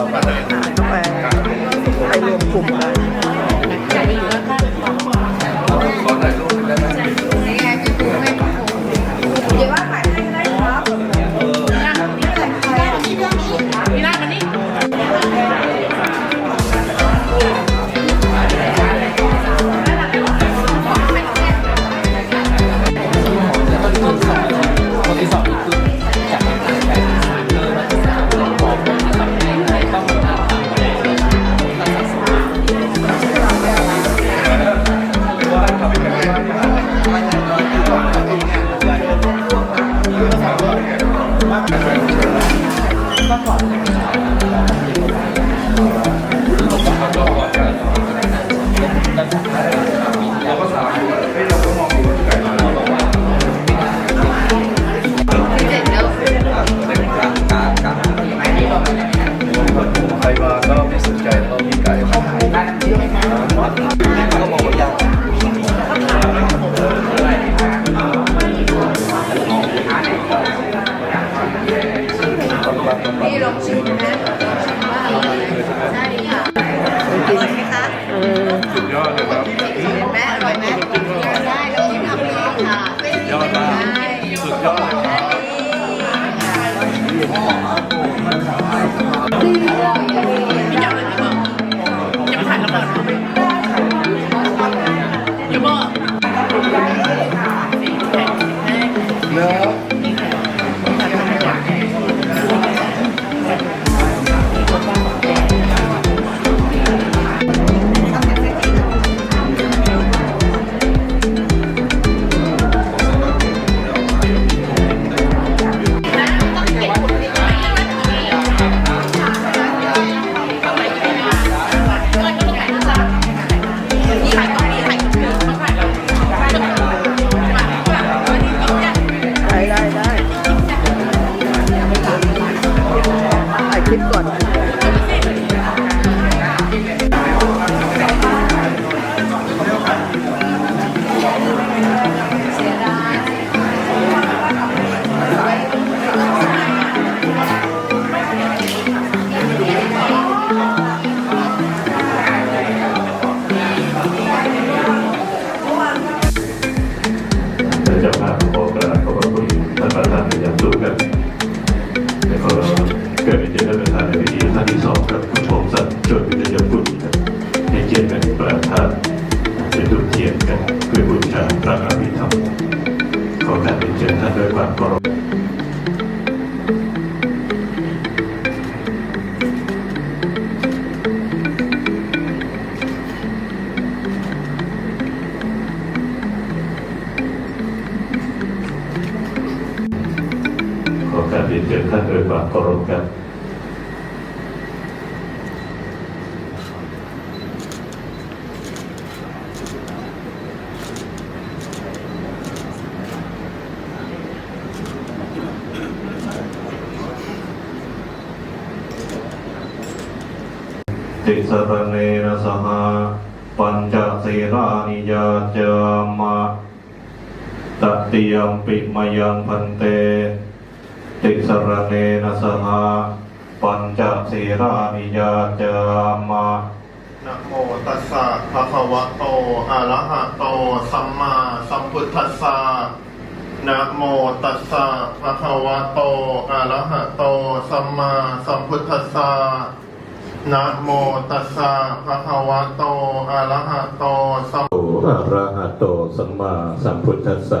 เราไปเข้าไปไปรวมกลุ่มกัน เชิมนะชิมว่าอร่อยไหมได้ค่ะอร่อยไหมคะเออสุดยอดเลยครับเห็นไหมอร่อยไหมได้ลองชิมทำเองค่ะเป็นยอดมากสุดยอดเลยครับ ขอการเรียนเชิท่านด้วยความเคารพครับติสรเนนะสหาปัญจศีรานิยาจามะตติยมปิมยังพันเต ติสรณเนนะสหปัญจศีรานิยาจามะนะโมตัสสะภะคะวะโตอะระหะโต สัมมาสัมพุทธัสสะนะโมตัสสะภะคะวะโตอะระหะโต สัมมาสัมพุทธัสสะนะโมตัสสะภะคะวะโตอะระหะโต สัมโตอะระหะโต สัมมาสัมพุทธัสสะ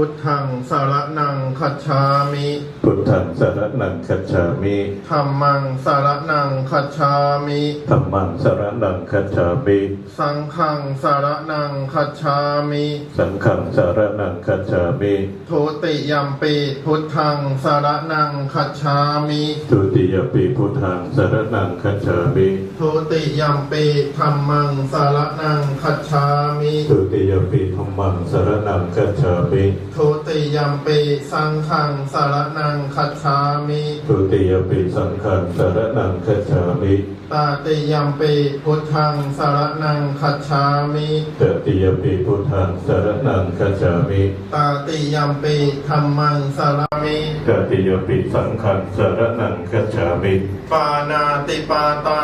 พุทธังสารนังคัจฉามิพุทธังสรณังคัจฉามิธัมมังสารนังคัจฉามิธัมมังสรณังคัจฉามิสังฆังสารนังคัจฉามิสังฆังสรณังคัจฉามิทุติยัมปีพุทธังสารนังคัจฉามิทุติยปิพุทธังสรณังคัจฉามิทุติยัมปีธรรมังสารนังคัจฉามิทุติยปิธัมมังสรณังคัจฉามิทุติยมปีสังฆังสารนังคัจฉามิทุติยปิสังฆังสารนังคัจฉามิตาติยมปีพุทธังสารนังคัจฉามิตติยปิพุทธังสารนังคัจฉามิตาติยมปีธรรมังสารมิตติยปิสังฆังสารนังคัจฉามิปานาติปาตา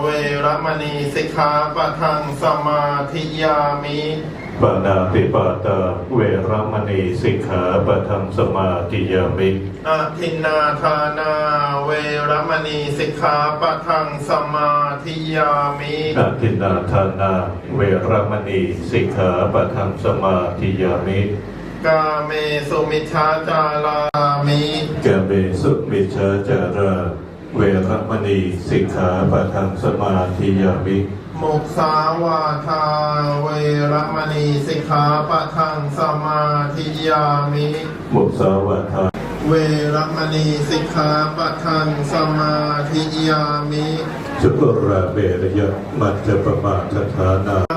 เวรมณีสิกขาปะทังสมาธิยามิ ปานาติปาตาเวรมณีสิกขาปะทังสมาธิยามิอาทินนาทานาเวรมณีสิกขาปะทังสมาธิยามิอาทินนาทานาเวรมณีสิกขาปะทังสมาธิยามิกาเมสุมิชฌาจารามิแกเบสุมิชฌาจาราเวรมณีสิกขาปะทังสมาธิยามิ มุสาวาทาเวรมณีสิกขาปะทังสมาธิยามิมุสาวาทาเวรมณีสิกขาปะทังสมาธิยามิ สุกราเบรยะมัจจปมาทฐานา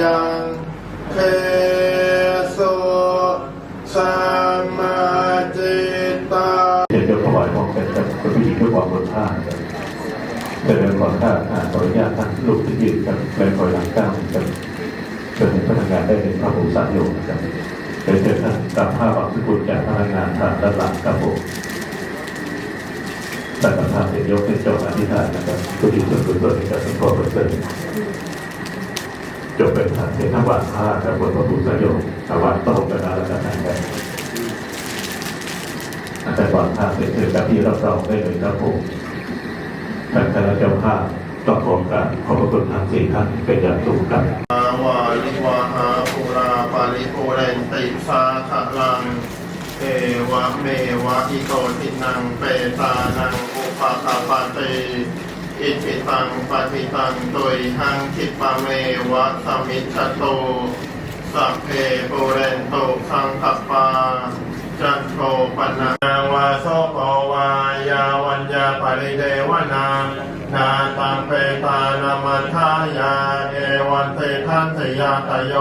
ยังเคโสสัมมาจิตตาเดี๋ยวถวายของเป็นกับพระพิธีด้วยความบรสชาติครับเจริญขอท่าอ่านขออนุญาตท่านลูกที่ยืนกับและคอยหลังก้าวกับเชิญพนักงานได้เป็นพระผู้สานโยมครับเดี๋ยวเชิญท่านตามภาพของสกุลจากพนักงานทางด้านหลังครับผมท่ประธานเป็นยกเป็นจ้าอธิษฐานนะครับผู้ที่ส่วนกุศลในการสงเคราะห์ประเสริฐ จบเป็นทางเทศบาลผ้ากับบทพระผู้สานโยมถวายต้องกันแล้วกันนะครับแต่ก่อนทางเป็นเรื่องที่รับรองได้เลยครับผมท่านคณะเจ้าภาพต้องขอการขอบพระคุณทั้งสี่ท่านเป็นอย่างสูงครับอาวาลิวาหาปุราปาริปุเรนติสาขะลังเอวะเมวะอิโตทินังเปตานังอุปาคาปาเต อิทิตังปฏิตังตุยหังคิปะเมวะสมิชโตสัพเพปุเรนโตสังคปาจันโทปนะวาโสภวายาวัญญาปริเดวนานาตังเปตานามัทายาเอวันเตทันเตยาตโย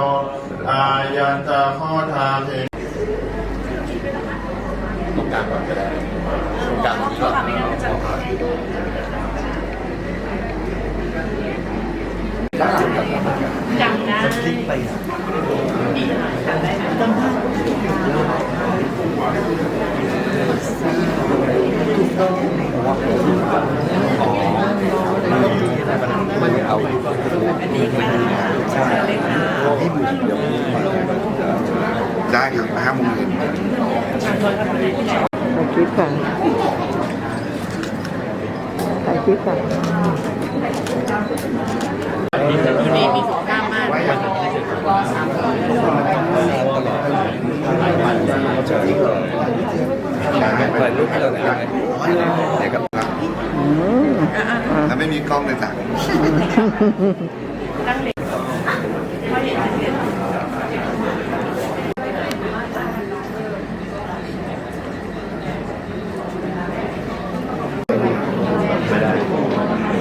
อายันจะโคทาเทตรงกลางก่อนก็ได้ตรงกลางนี้ก่อนด้านหลังกับ จำได้คลิกไปจำได้ไหมอ๋อมันเอาใช่ให้มือเดียวได้ครับห้าโมงเย็นถ่ายคลิปค่ะถ่ายคลิปค่ะ อยู่นี่มีของข้ามมากรอสามคนเปิดรูปให้เราหน่อยไหนกับอืมอะถ้าไม่มีกล้องเลยจ้ะ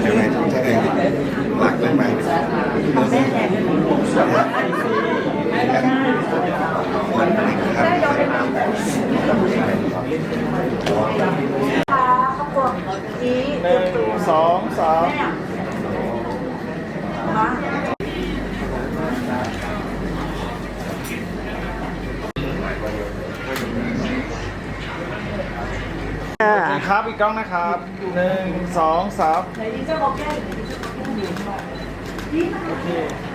ยังไงต้องใช้เองหลักเลยไหมหนึ่งสองสาม อะ ครับอีกกล้องนะครับหนึ่งสองสามโอเคอะ